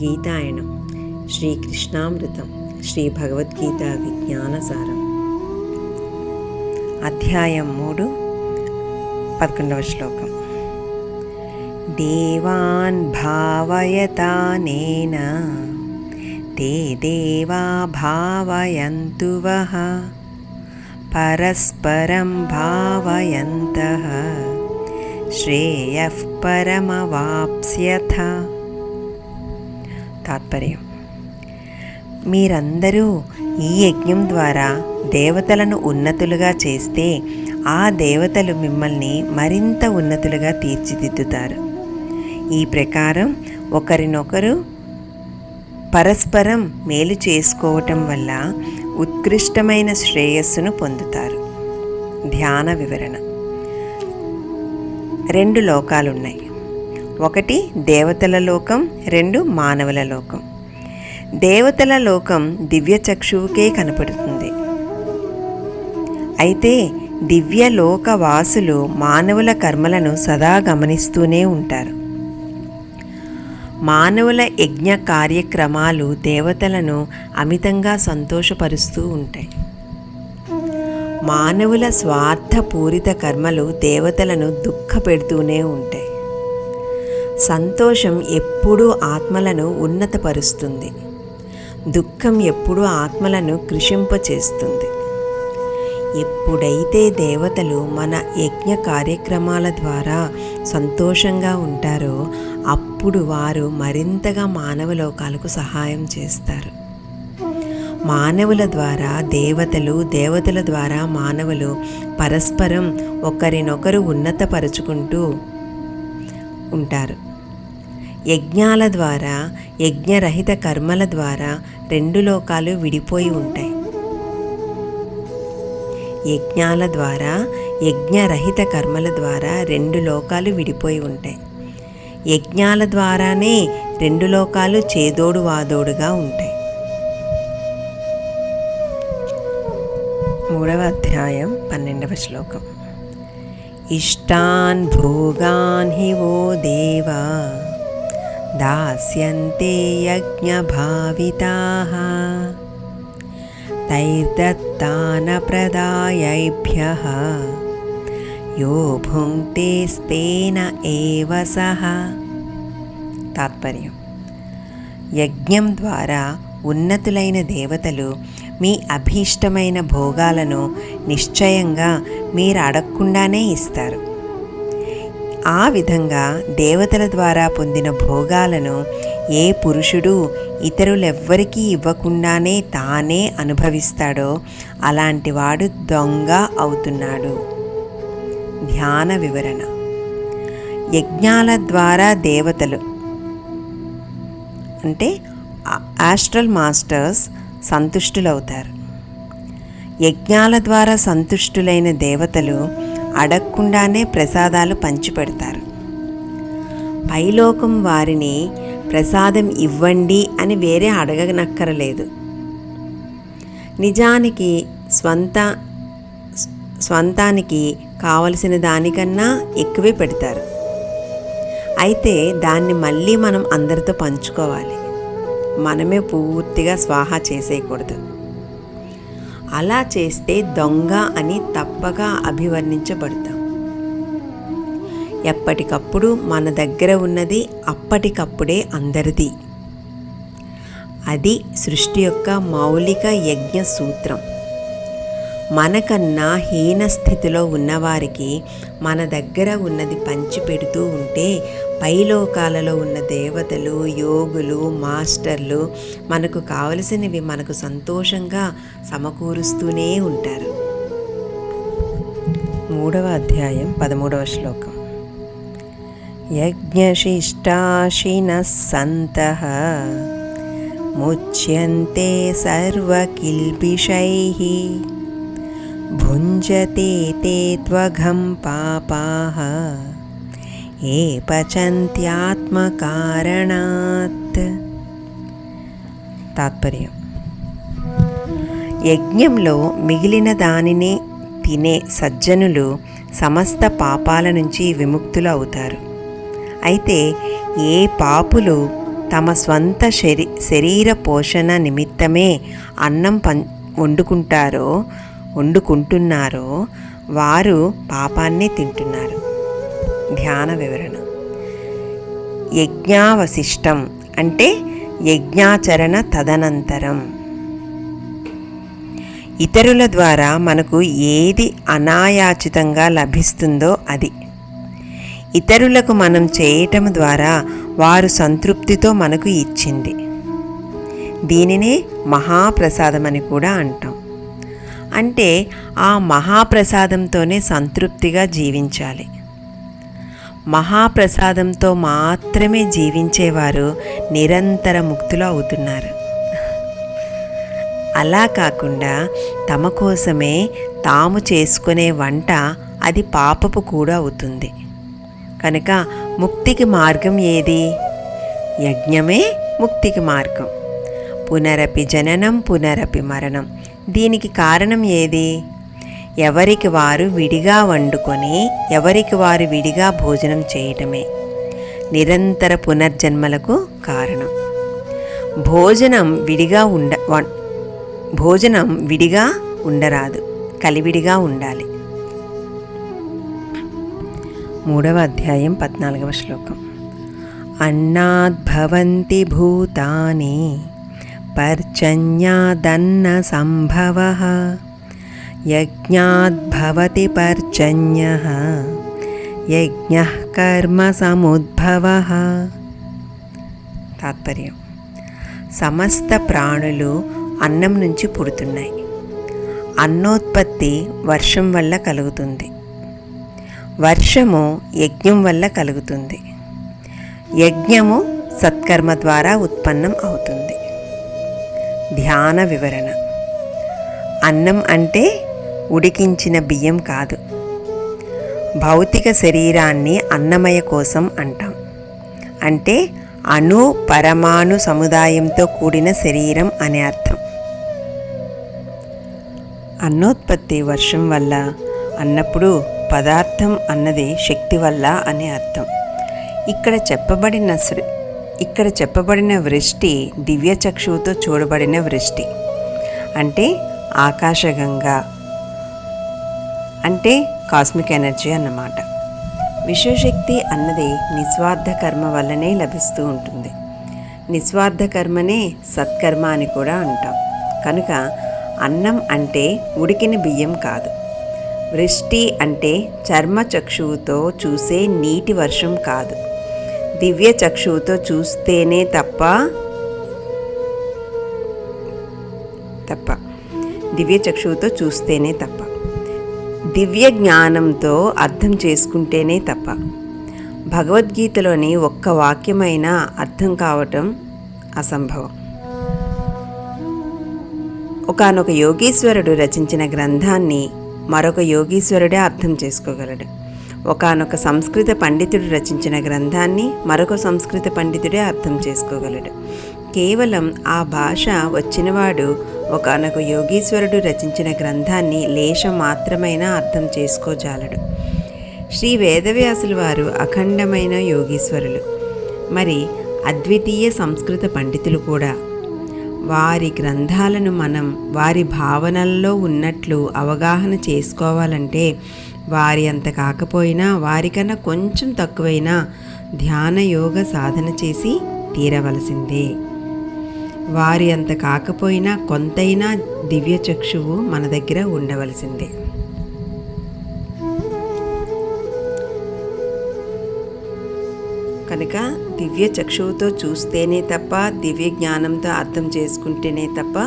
గీతాయనం శ్రీకృష్ణామృతం శ్రీ భగవద్గీత విజ్ఞానసారం అధ్యాయం మూడు పదకొండవ శ్లోకం దేవాన్ భావయతానేన తే దేవా భావయంతు వః పరస్పరం భావయంతః శ్రేయః పరమవాప్స్యథ తాత్పర్యం. మీరందరూ ఈ యజ్ఞం ద్వారా దేవతలను ఉన్నతులుగా చేస్తే ఆ దేవతలు మిమ్మల్ని మరింత ఉన్నతులుగా తీర్చిదిద్దుతారు. ఈ ప్రకారం ఒకరినొకరు పరస్పరం మేలు చేసుకోవటం వల్ల ఉత్కృష్టమైన శ్రేయస్సును పొందుతారు. ధ్యాన వివరణ. రెండు లోకాలున్నాయి. ఒకటి దేవతల లోకం రెండు మానవుల లోకం. దేవతల లోకం దివ్య చక్షువుకే కనపడుతుంది. అయితే దివ్య లోక వాసులు మానవుల కర్మలను సదా గమనిస్తూనే ఉంటారు. మానవుల యజ్ఞ కార్యక్రమాలు దేవతలను అమితంగా సంతోషపరుస్తూ ఉంటాయి. మానవుల స్వార్థపూరిత కర్మలు దేవతలను దుఃఖపెడుతూనే ఉంటాయి. సంతోషం ఎప్పుడూ ఆత్మలను ఉన్నతపరుస్తుంది. దుఃఖం ఎప్పుడూ ఆత్మలను కృషింపచేస్తుంది. ఎప్పుడైతే దేవతలు మన యజ్ఞ కార్యక్రమాల ద్వారా సంతోషంగా ఉంటారో అప్పుడు వారు మరింతగా మానవ లోకాలకు సహాయం చేస్తారు. మానవుల ద్వారా దేవతలు దేవతల ద్వారా మానవులు పరస్పరం ఒకరినొకరు ఉన్నతపరుచుకుంటూ ఉంటారు. యజ్ఞాల ద్వారా యజ్ఞరహిత కర్మల ద్వారా రెండు లోకాలు విడిపోయి ఉంటాయి. యజ్ఞాల ద్వారా యజ్ఞరహిత కర్మల ద్వారా రెండు లోకాలు విడిపోయి ఉంటాయి. యజ్ఞాల ద్వారానే రెండు లోకాలు చేదోడు వాదోడుగా ఉంటాయి. మూడవ అధ్యాయం పన్నెండవ శ్లోకం. ఇష్టాన్ భోగాన్ హి ఓ దేవా! దాస్యంతే యజ్ఞభావితా తైర్దత్తానప్రదాయైభ్య యో భుంక్తేస్తేన ఏవ సహ తాత్పర్యం యజ్ఞం ద్వారా ఉన్నతులైన దేవతలు మీ అభీష్టమైన భోగాలను నిశ్చయంగా మీరు అడగకుండానే ఇస్తారు। ఆ విధంగా దేవతల ద్వారా పొందిన భోగాలను ఏ పురుషుడు ఇతరులెవ్వరికీ ఇవ్వకుండానే తానే అనుభవిస్తాడో అలాంటి వాడు దొంగ అవుతున్నాడు. ధ్యాన వివరణ. యజ్ఞాల ద్వారా దేవతలు అంటే ఆస్ట్రల్ మాస్టర్స్ సంతుష్టులవుతారు. యజ్ఞాల ద్వారా సంతుష్టులైన దేవతలు అడగకుండానే ప్రసాదాలు పంచిపెడతారు. పైలోకం వారిని ప్రసాదం ఇవ్వండి అని వేరే అడగనక్కరలేదు. నిజానికి స్వంత స్వంతానికి కావలసిన దానికన్నా ఎక్కువే పెడతారు. అయితే దాన్ని మళ్ళీ మనం అందరితో పంచుకోవాలి. మనమే పూర్తిగా స్వాహా చేసేయకూడదు. అలా చేస్తే దొంగ అని తప్పగా అభివర్ణించబడతాం. ఎప్పటికప్పుడు మన దగ్గర ఉన్నది అప్పటికప్పుడే అందరిది. అది సృష్టి యొక్క మౌలిక యజ్ఞ సూత్రం మనకన్నా హీన స్థితిలో ఉన్నవారికి మన దగ్గర ఉన్నది పంచిపెడుతూ ఉంటే పైలోకాలలో ఉన్న దేవతలు యోగులు మాస్టర్లు మనకు కావలసినవి మనకు సంతోషంగా సమకూరుస్తూనే ఉంటారు. మూడవ అధ్యాయం పదమూడవ శ్లోకం. యజ్ఞశిష్టాశిన సంత ముచ్యంతే సర్వకిల్బిషై భుంజతే తే త్వఘం పాపాః ఏ పచంత్యాత్మకారణాత్ తాత్పర్యం యజ్ఞంలో మిగిలిన దానిని తినే సజ్జనులు సమస్త పాపాల నుంచి విముక్తులు అవుతారు. అయితే ఏ పాపులు తమ స్వంత శరీ శరీర పోషణ నిమిత్తమే అన్నం పం వండుకుంటారో వండుకుంటున్నారో వారు పాపాన్ని తింటున్నారు. ధ్యాన వివరణ. యజ్ఞావశిష్టం అంటే యజ్ఞాచరణ తదనంతరం. ఇతరుల ద్వారా మనకు ఏది అనాయాచితంగా లభిస్తుందో అది. ఇతరులకు మనం చేయటం ద్వారా వారు సంతృప్తితో మనకు ఇచ్చింది. దీనినే మహాప్రసాదం అని కూడా అంటాం. అంటే ఆ మహాప్రసాదంతోనే సంతృప్తిగా జీవించాలి. మహాప్రసాదంతో మాత్రమే జీవించేవారు నిరంతర ముక్తులు అవుతున్నారు. అలా కాకుండా తమ కోసమే తాము చేసుకునే వంట అది పాపపు కూడా అవుతుంది. కనుక ముక్తికి మార్గం ఏది? యజ్ఞమే ముక్తికి మార్గం. పునరపి జననం పునరపి మరణం. దీనికి కారణం ఏది? ఎవరికి వారు విడిగా వండుకొని ఎవరికి వారు విడిగా భోజనం చేయటమే. నిరంతర పునర్జన్మలకు కారణం. భోజనం విడిగా ఉండ భోజనం విడిగా ఉండరాదు. కలివిడిగా ఉండాలి. మూడవ అధ్యాయం పద్నాలుగవ శ్లోకం. అన్నాద్భవంతి భూతాని పర్జన్యాదన్న సంభవ యజ్ఞాద్భవతి పర్జన్య యజ్ఞ కర్మ సముద్భవ తాత్పర్యం. సమస్త ప్రాణులు అన్నం నుంచి పుడుతున్నాయి. అన్నోత్పత్తి వర్షం వల్ల కలుగుతుంది. వర్షము యజ్ఞం వల్ల కలుగుతుంది. యజ్ఞము సత్కర్మ ద్వారా ఉత్పన్నం అవుతుంది. ధ్యాన వివరణ. అన్నం అంటే ఉడికించిన బియ్యం కాదు. భౌతిక శరీరాన్ని అన్నమయ కోసం అంటాం. అంటే అణు పరమాణు సముదాయంతో కూడిన శరీరం అనే అర్థం. అన్నోత్పత్తి వర్షం వల్ల అన్నప్పుడు పదార్థం అన్నది శక్తి వల్ల అనే అర్థం. ఇక్కడ చెప్పబడిన ఇక్కడ చెప్పబడిన వృష్టి దివ్య చక్షువుతో చూడబడిన వృష్టి. అంటే ఆకాశగంగా. అంటే కాస్మిక్ ఎనర్జీ అన్నమాట. విశ్వశక్తి అన్నది నిస్వార్థ కర్మ వల్లనే లభిస్తూ ఉంటుంది. నిస్వార్థ కర్మనే సత్కర్మ అని కూడా అంటాం. కనుక అన్నం అంటే ఉడికిన బియ్యం కాదు. వృష్టి అంటే చర్మ చక్షువుతో చూసే నీటి వర్షం కాదు. దివ్య చక్షువుతో చూస్తేనే తప్ప తప్ప. దివ్య చక్షువుతో చూస్తేనే తప్ప. దివ్య జ్ఞానంతో అర్థం చేసుకుంటేనే తప్ప. భగవద్గీతలోని ఒక్క వాక్యమైనా అర్థం కావటం అసంభవం. ఒకానొక యోగీశ్వరుడు రచించిన గ్రంథాన్ని మరొక యోగీశ్వరుడే అర్థం చేసుకోగలడు. ఒకానొక సంస్కృత పండితుడు రచించిన గ్రంథాన్ని మరొక సంస్కృత పండితుడే అర్థం చేసుకోగలడు. కేవలం ఆ భాష వచ్చినవాడు ఒకానొక యోగీశ్వరుడు రచించిన గ్రంథాన్ని లేశం మాత్రమైనా అర్థం చేసుకోజాలడు. శ్రీ వేదవ్యాసుల వారు అఖండమైన యోగీశ్వరులు. మరి అద్వితీయ సంస్కృత పండితులు కూడా. వారి గ్రంథాలను మనం వారి భావనల్లో ఉన్నట్లు అవగాహన చేసుకోవాలంటే వారి అంత కాకపోయినా వారికన్నా కొంచెం తక్కువైనా ధ్యాన యోగ సాధన చేసి తీరవలసిందే. వారి అంత కాకపోయినా కొంతైనా దివ్య చక్షువు మన దగ్గర ఉండవలసిందే. కనుక దివ్య చక్షువుతో చూస్తేనే తప్ప దివ్య జ్ఞానంతో అర్థం చేసుకుంటేనే తప్ప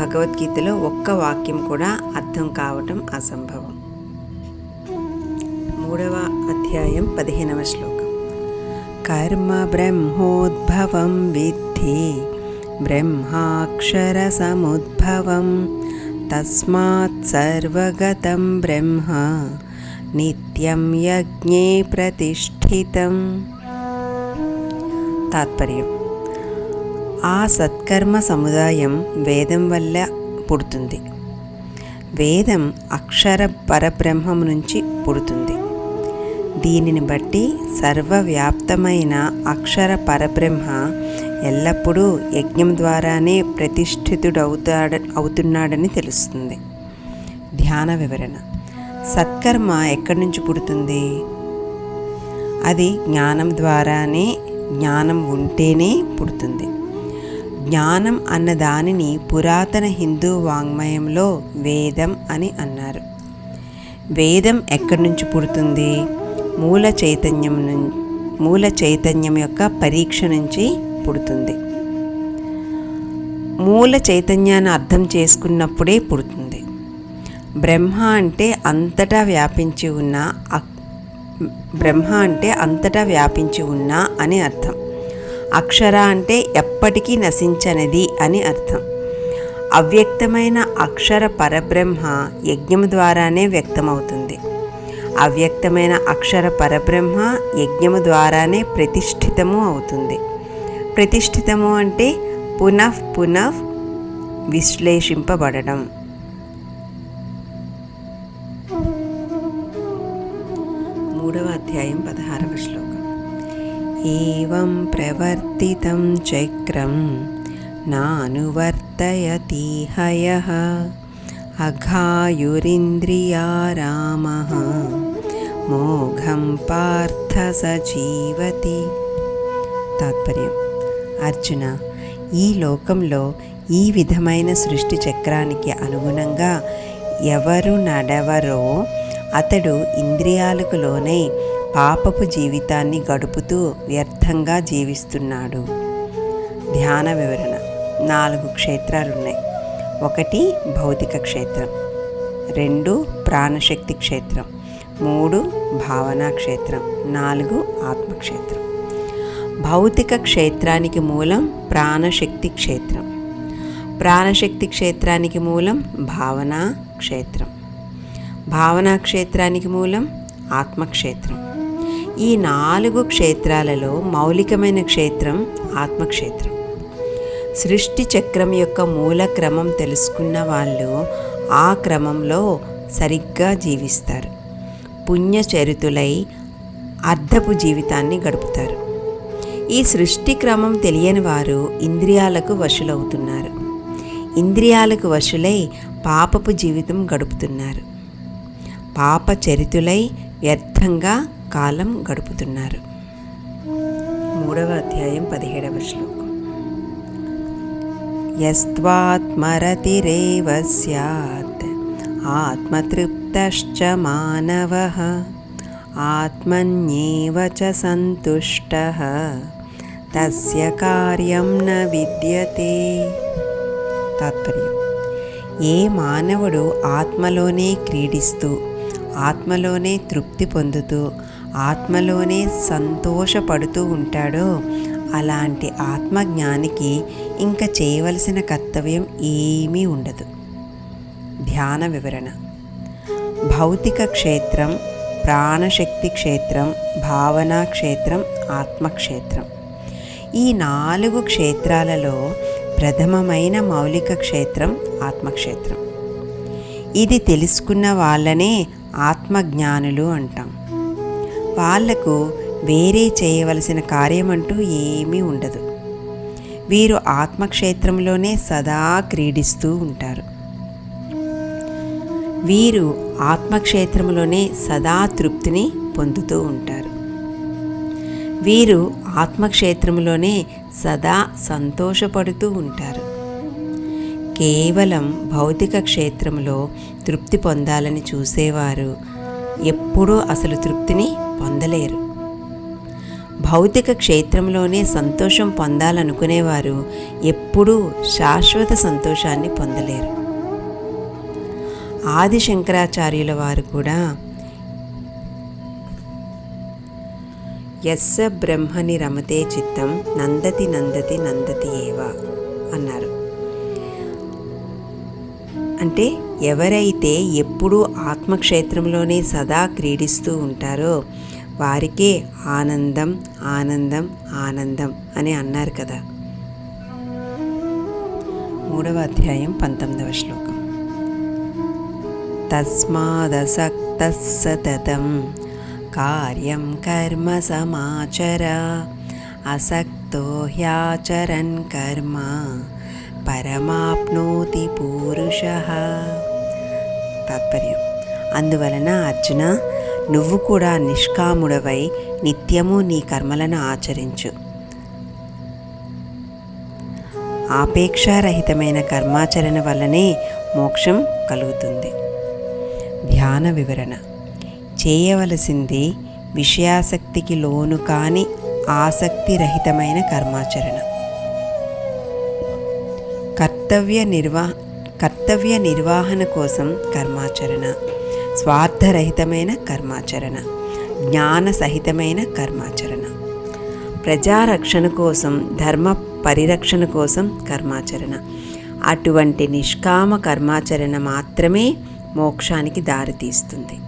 భగవద్గీతలో ఒక్క వాక్యం కూడా అర్థం కావటం అసంభవం. మూడవ అధ్యాయం పదిహేనవ శ్లోకం. కర్మ బ్రహ్మోద్భవం విద్ధి బ్రహ్మాక్షర సముద్భవం తస్మాత్ సర్వగతం బ్రహ్మ నిత్యం యజ్ఞే ప్రతిష్ఠితం. తాత్పర్యం. ఆ సత్కర్మ సముదాయం వేదం వల్ల పుడుతుంది. వేదం అక్షర పరబ్రహ్మం నుంచి పుడుతుంది. దీనిని బట్టి సర్వవ్యాప్తమైన అక్షర పరబ్రహ్మ ఎల్లప్పుడూ యజ్ఞం ద్వారానే ప్రతిష్ఠితుడవుతాడ అవుతున్నాడని తెలుస్తుంది. ధ్యాన వివరణ. సత్కర్మ ఎక్కడి నుంచి పుడుతుంది? అది జ్ఞానం ద్వారానే జ్ఞానం ఉంటేనే పుడుతుంది. జ్ఞానం అన్న దానిని పురాతన హిందూ వాంగ్మయంలో వేదం అని అన్నారు. వేదం ఎక్కడి నుంచి పుడుతుంది? మూల చైతన్యం మూల చైతన్యం యొక్క పరీక్ష నుంచి పుడుతుంది. మూల చైతన్యాన్ని అర్థం చేసుకున్నప్పుడే పుడుతుంది. బ్రహ్మ అంటే అంతటా వ్యాపించి ఉన్న బ్రహ్మ అంటే అంతటా వ్యాపించి ఉన్నా అని అర్థం. అక్షర అంటే ఎప్పటికీ నశించనిది అని అర్థం. అవ్యక్తమైన అక్షర పరబ్రహ్మ యజ్ఞం ద్వారానే వ్యక్తమవుతుంది. అవ్యక్తమైన అక్షర పరబ్రహ్మ యజ్ఞము ద్వారానే ప్రతిష్ఠితము అవుతుంది. ప్రతిష్ఠితము అంటే పునః పునః విశ్లేషింపబడడం. మూడవ అధ్యాయం పదహారవ శ్లోకం. ఏం ప్రవర్తితం చక్రం నానువర్తయతి హయః మోఘం పార్థ సజీవతి తాత్పర్యం అర్జున ఈ లోకంలో ఈ విధమైన సృష్టి చక్రానికి అనుగుణంగా ఎవరు నడవరో అతడు ఇంద్రియాలకు లోనై పాపపు జీవితాన్ని గడుపుతూ వ్యర్థంగా జీవిస్తున్నాడు. ధ్యాన వివరణ. నాలుగు క్షేత్రాలున్నాయి. ఒకటి భౌతిక క్షేత్రం. రెండు ప్రాణశక్తి క్షేత్రం. మూడు భావనా క్షేత్రం. నాలుగు ఆత్మక్షేత్రం. భౌతిక క్షేత్రానికి మూలం ప్రాణశక్తి క్షేత్రం. ప్రాణశక్తి క్షేత్రానికి మూలం భావనా క్షేత్రం. భావనా క్షేత్రానికి మూలం ఆత్మక్షేత్రం. ఈ నాలుగు క్షేత్రాలలో మౌలికమైన క్షేత్రం ఆత్మక్షేత్రం. సృష్టి చక్రం యొక్క మూల క్రమం తెలుసుకున్న వాళ్ళు ఆ క్రమంలో సరిగ్గా జీవిస్తారు. పుణ్యచరితులై అర్ధపు జీవితాన్ని గడుపుతారు. ఈ సృష్టి క్రమం తెలియని వారు ఇంద్రియాలకు వశులవుతున్నారు. ఇంద్రియాలకు వశులై పాపపు జీవితం గడుపుతున్నారు. పాప చరితులై వ్యర్థంగా కాలం గడుపుతున్నారు. మూడవ అధ్యాయం పదిహేడవ శ్లోకం యస్త్వాత్మరతిరేవ స్యాత్ ఆత్మతృప్తశ్చ మానవ ఆత్మన్యేవ చ సంతుష్టः తస్య కార్యం న విద్యతే తాత్పర్యం ఏ మానవుడు ఆత్మలోనే క్రీడిస్తూ ఆత్మలోనే తృప్తి పొందుతూ ఆత్మలోనే సంతోషపడుతూ ఉంటాడో అలాంటి ఆత్మజ్ఞానికి ఇంకా చేయవలసిన కర్తవ్యం ఏమీ ఉండదు. ధ్యాన వివరణ. భౌతిక క్షేత్రం ప్రాణశక్తి క్షేత్రం భావనా క్షేత్రం ఆత్మక్షేత్రం. ఈ నాలుగు క్షేత్రాలలో ప్రథమమైన మౌలిక క్షేత్రం ఆత్మక్షేత్రం. ఇది తెలుసుకున్న వాళ్ళనే ఆత్మజ్ఞానులు అంటాం. వాళ్ళకు వేరే చేయవలసిన కార్యం అంటూ ఏమీ ఉండదు. వీరు ఆత్మక్షేత్రంలోనే సదా క్రీడిస్తూ ఉంటారు. వీరు ఆత్మక్షేత్రంలోనే సదా తృప్తిని పొందుతూ ఉంటారు. వీరు ఆత్మక్షేత్రంలోనే సదా సంతోషపడుతూ ఉంటారు. కేవలం భౌతిక క్షేత్రంలో తృప్తి పొందాలని చూసేవారు ఎప్పుడూ అసలు తృప్తిని పొందలేరు. భౌతిక క్షేత్రంలోనే సంతోషం పొందాలనుకునేవారు ఎప్పుడూ శాశ్వత సంతోషాన్ని పొందలేరు. ఆది శంకరాచార్యుల వారు కూడా ఎస్స బ్రహ్మని రమతే చిత్తం నందతి నందతి నందతి ఏవ అన్నారు. అంటే ఎవరైతే ఎప్పుడూ ఆత్మక్షేత్రంలోనే సదా క్రీడిస్తూ ఉంటారో వారికే ఆనందం ఆనందం ఆనందం అని అన్నారు కదా. మూడవ అధ్యాయం పంతొమ్మిదవ శ్లోకం. తస్మాదసక్త సతతం కార్యం కర్మ సమాచర. అసక్తో హ్యాచరన్ కర్మ. పరమాప్నోతి పూరుష. తాత్పర్యం. అందువలన అర్జున నువ్వు కూడా నిష్కాముడవై నిత్యము నీ కర్మలను ఆచరించు. ఆపేక్షారహితమైన కర్మాచరణ వల్లనే మోక్షం కలుగుతుంది. ధ్యాన వివరణ. చేయవలసింది విషయాసక్తికి లోను కాని ఆసక్తిరహితమైన కర్మాచరణ. కర్తవ్య నిర్వా కర్తవ్య నిర్వహణ కోసం కర్మాచరణ. స్వార్థరహితమైన కర్మాచరణ జ్ఞాన సహితమైన కర్మాచరణ. ప్రజారక్షణ కోసం ధర్మ పరిరక్షణ కోసం కర్మాచరణ. అటువంటి నిష్కామ కర్మాచరణ మాత్రమే మోక్షానికి దారితీస్తుంది.